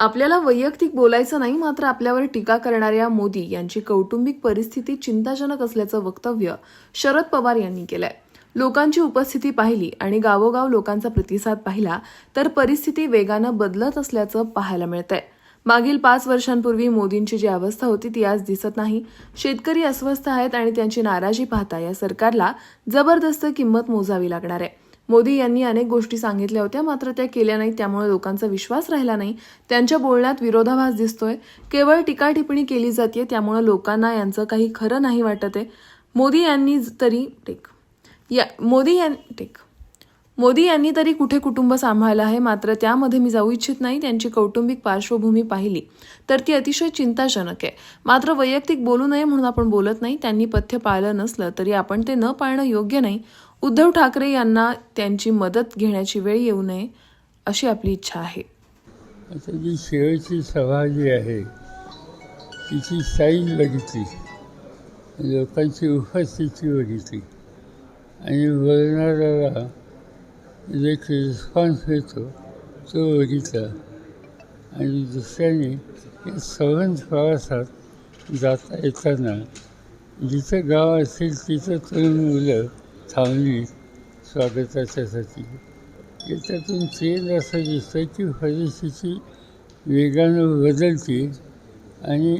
आपल्याला वैयक्तिक बोलायचं नाही मात्र आपल्यावर टीका करणाऱ्या मोदी यांची कौटुंबिक परिस्थिती चिंताजनक असल्याचं वक्तव्य शरद पवार यांनी केलंय. लोकांची उपस्थिती पाहिली आणि गावोगाव लोकांचा प्रतिसाद पाहिला तर परिस्थिती वेगानं बदलत असल्याचं पाहायला मिळतंय. मागील पाच वर्षांपूर्वी मोदींची जी अवस्था होती ती आज दिसत नाही. शेतकरी अस्वस्थ आहेत आणि त्यांची नाराजी पाहता या सरकारला जबरदस्त किंमत मोजावी लागणार आहे. मोदी यांनी अनेक गोष्टी सांगितल्या होत्या मात्र त्या केल्या नाहीत त्यामुळे लोकांचा विश्वास राहिला नाही. त्यांच्या बोलण्यात विरोधाभास दिसतोय. केवळ टीका टिप्पणी केली जाते त्यामुळे लोकांना यांचं काही खरं नाही वाटत आहे मोदी यांनी तरी टेक. या मोदी यांनी टेक. मोदी यांनी तरी कुठे कुटुंब सांभाळलं आहे? मात्र त्यामध्ये मी जाऊ इच्छित नाही. त्यांची कौटुंबिक पार्श्वभूमी पाहिली. तर ती अतिशय चिंताजनक आहे. मात्र वैयक्तिक बोलू नये म्हणून आपण बोलत नाही. त्यांनी पथ्य पाळलं नसलं तरी आपण ते न पाळणं योग्य नाही. उद्धव ठाकरे यांना त्यांची मदत घेण्याची वेळ येऊ नये अशी आपली इच्छा आहे. आता जी शेवटची सभा जी आहे तिची साईज बघितली. लोकांची उपस्थिती बघितली. आणि बोलणाऱ्याला एक रिस्पॉन्स येतो तो बघितला आणि दुसऱ्याने या प्रवासात जाता येताना जिथं गाव असेल तिथं तरुण मुलं थांबली स्वागताच्यासाठी याच्यातून चेंज असं दिसतं की परिस्थिती वेगानं बदलते आणि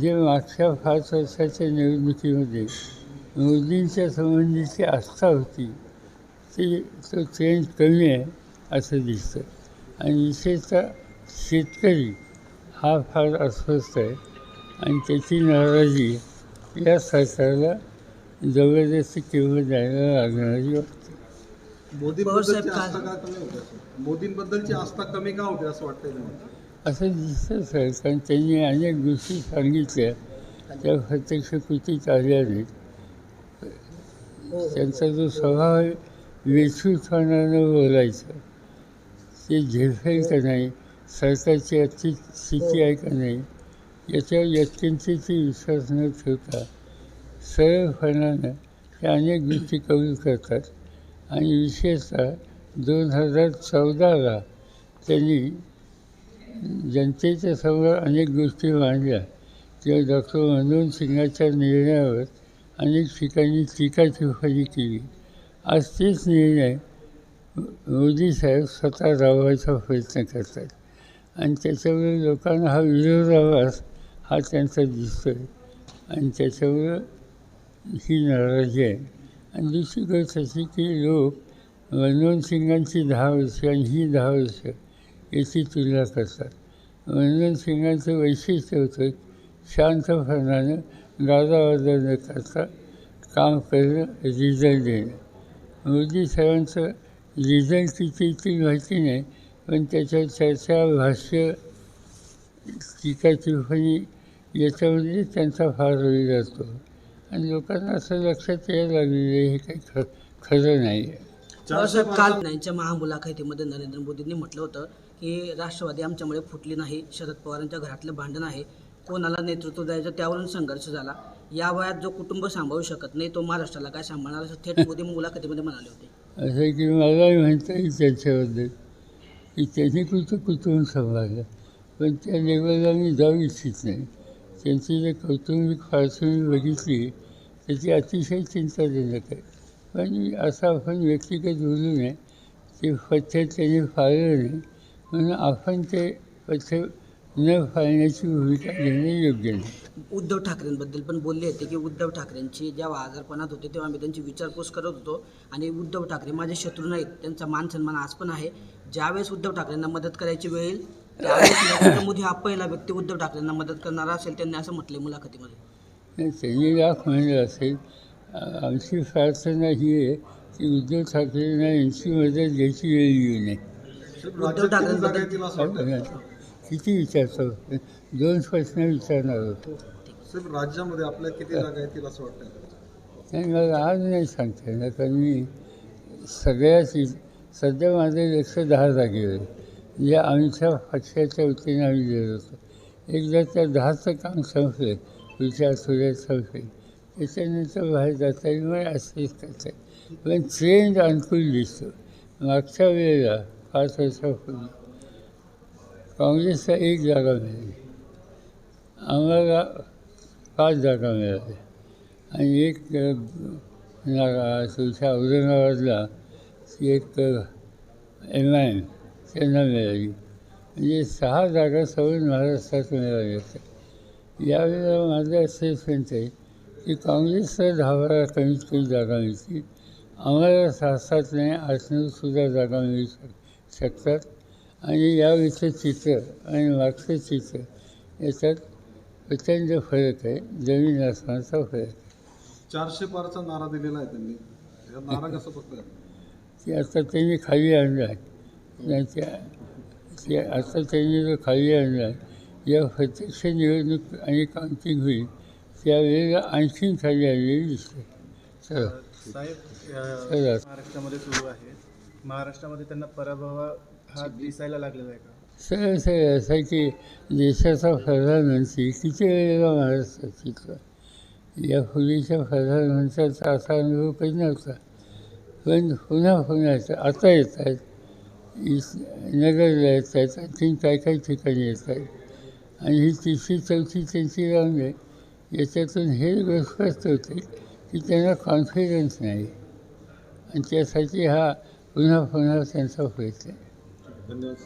जे मागच्या पाच वर्षाच्या निवडणुकीमध्ये मोदींच्या संबंधीची आस्था होती ती तो चेंज कमी आहे असं दिसतं आणि विशेषतः शेतकरी हा फार अस्वस्थ आहे. आणि त्याची नाराजी या सरकारला जबरदस्ती किंमत द्यायला लागणारी वाटते. मोदींबद्दलची आस्था का कमी होते मोदींबद्दलची आस्था कमी का होते असं वाटतंय तुम्हाला? असं दिसतंच आहे कारण त्यांनी अनेक गोष्टी सांगितल्या. त्या प्रत्यक्ष कृतीत आल्या नाहीत. त्यांचा जो स्वभाव आहे वेचूपणानं बोलायचं. ते झेपेल का नाही. सरकारची आजची स्थिती आहे का नाही याच्यावर यत्किंचितही विश्वास न ठेवता सरळपणानं ते अनेक गोष्टी कबूल करतात. आणि विशेषतः दोन हजार चौदाला त्यांनी जनतेच्या समोर अनेक गोष्टी मांडल्या. किंवा डॉक्टर मनमोहन सिंगाच्या निर्णयावर अनेक ठिकाणी टीका टिप्पणी केली. आज निर्णय मोदी साहेब स्वतः राबवायचा प्रयत्न करतात. आणि त्याच्यामुळे लोकांना हा विरोधाभास हा त्यांचा दिसतो आहे आणि त्याच्यामुळं ही नाराजी आहे. आणि दुसरी गोष्ट अशी की लोक मनमोहन सिंगांची दहा वर्ष आणि ही दहा वर्ष याची तुलना करतात. मनमोहन सिंगांचं वैशिष्ट्य होतं शांतपणानं गाजावाजा न करता काम करणं रिझल्ट देणं. मोदी साहेबांचं रिझल्ट किती ती माहिती नाही पण त्याच्या चर्चा भाष्य टीका टिप्पणी याच्यामध्ये त्यांचा फार वेळ असतो. आणि लोकांना असं लक्षात यायला लागलेलं आहे हे काही ख खरं नाही आहे. काल यांच्या महामुलाखतीमध्ये नरेंद्र मोदींनी म्हटलं होतं की राष्ट्रवादी आमच्यामुळे फुटली नाही शरद पवारांच्या घरातलं भांडण आहे कोणाला नेतृत्व द्यायचं त्यावरून संघर्ष झाला. या वयात जो कुटुंब सांभाळू शकत नाही तो महाराष्ट्राला काय सांभाळणार? असं थेट मोदी मुलाखतीमध्ये म्हणाले होते. असं की मला म्हणता येईल त्यांच्याबद्दल की त्यांनी कुठं कुटुंब सांभाळलं. पण त्या लेवलला मी जाऊ इच्छित नाही. त्यांची जर कौटुंबिक फारसणी बघितली तर ती अतिशय चिंताजनक आहे. पण असं आपण व्यक्तिगत बोलू नये ते पथ्य त्यांनी फाळलं नाही म्हणून आपण ते पथ्य न पाळण्याची भूमिका घेणे योग्य नाही. उद्धव ठाकरेंबद्दल पण बोलले होते की उद्धव ठाकरेंची जेव्हा आजारपणात होते तेव्हा मी त्यांची विचारपूस करत होतो आणि उद्धव ठाकरे माझे शत्रू नाहीत त्यांचा मान सन्मान आज पण आहे. ज्यावेळेस उद्धव ठाकरेंना मदत करायची वेळ येईल त्यावेळेस नरेंद्र मोदी हा पहिला व्यक्ती उद्धव ठाकरेंना मदत करणारा असेल त्यांनी असं म्हटले मुलाखतीमध्ये. त्यांनी लाख म्हणलं असेल आमची प्रार्थना ही आहे की उद्धव ठाकरेंना यांची मदत घ्यायची वेळ येऊ नये. उद्धव ठाकरेंबद्दल येतील असं वाटतं किती विचारतो? दोन प्रश्न विचारणार होतो. साहेब राज्यामध्ये आपल्या किती जागा येतील असं वाटतंय? नाही मला आज नाही सांगता येणार कारण मी सगळ्याच सध्या माझं लक्ष दहा जागेवर जे आमच्या पक्षाच्या वतीने आम्ही गेलो होतो. एकदा त्या दहाचं काम संपलं पुढच्या आठवड्यात संपलं. त्याच्यानंतर बाहेर जाता येईल मला असेच करता येईल. पण ट्रेंड अनुकूल दिसतो. मागच्या वेळेला पाच वर्षापूर्वी. काँग्रेसला एक जागा मिळाली आम्हाला पाच जागा मिळाल्या आणि एक औरंगाबादला एक एम आय एम त्यांना मिळाली म्हणजे सहा जागा सगळं महाराष्ट्रात मिळाल्या होत्या यावेळेला माझं असेसमेंट आहे की काँग्रेसला दहा कमीत कमी जागा मिळतील आम्हाला सहा सात नाही आठ नऊसुद्धा जागा मिळू शक शकतात आणि यावेळीचं चित्र आणि मागचं चित्र याच्यात प्रचंड फरक आहे. जमीन आसमानाचा फरक आहे. चारशे पारचा नारा दिलेला आहे त्यांनी. या नारा कसं बघताय ते आता त्यांनी खाली आणलं आहे. नाही ते आता त्यांनी जो खाली आणला आहे या प्रत्यक्ष निवडणूक आणि काउंटिंग होईल त्यावेळेला आणखीन खाली आणलेली दिसते. चला. साहेब महाराष्ट्रामध्ये सुरू आहे. महाराष्ट्रामध्ये त्यांना पराभव हा दिसायला लागलेला आहे का? सरळ सरळ असं आहे की। देशाचा प्रधानमंत्री किती वेळेला महाराष्ट्रात शिकला यापूर्वीच्या प्रधानमंत्र्याचा असा अनुभव काही नव्हता पण पुन्हा पुन्हा आता येत आहेत इस नगरला येत आहेत आणखीन काय काही ठिकाणी येत आहेत आणि ही तिसरी चौथी त्यांची रांग आहे याच्यातून हे स्पष्ट होते की त्यांना कॉन्फिडन्स नाही आणि त्यासाठी हा पुन्हा पुन्हा त्यांचा प्रयत्न आहे 真的是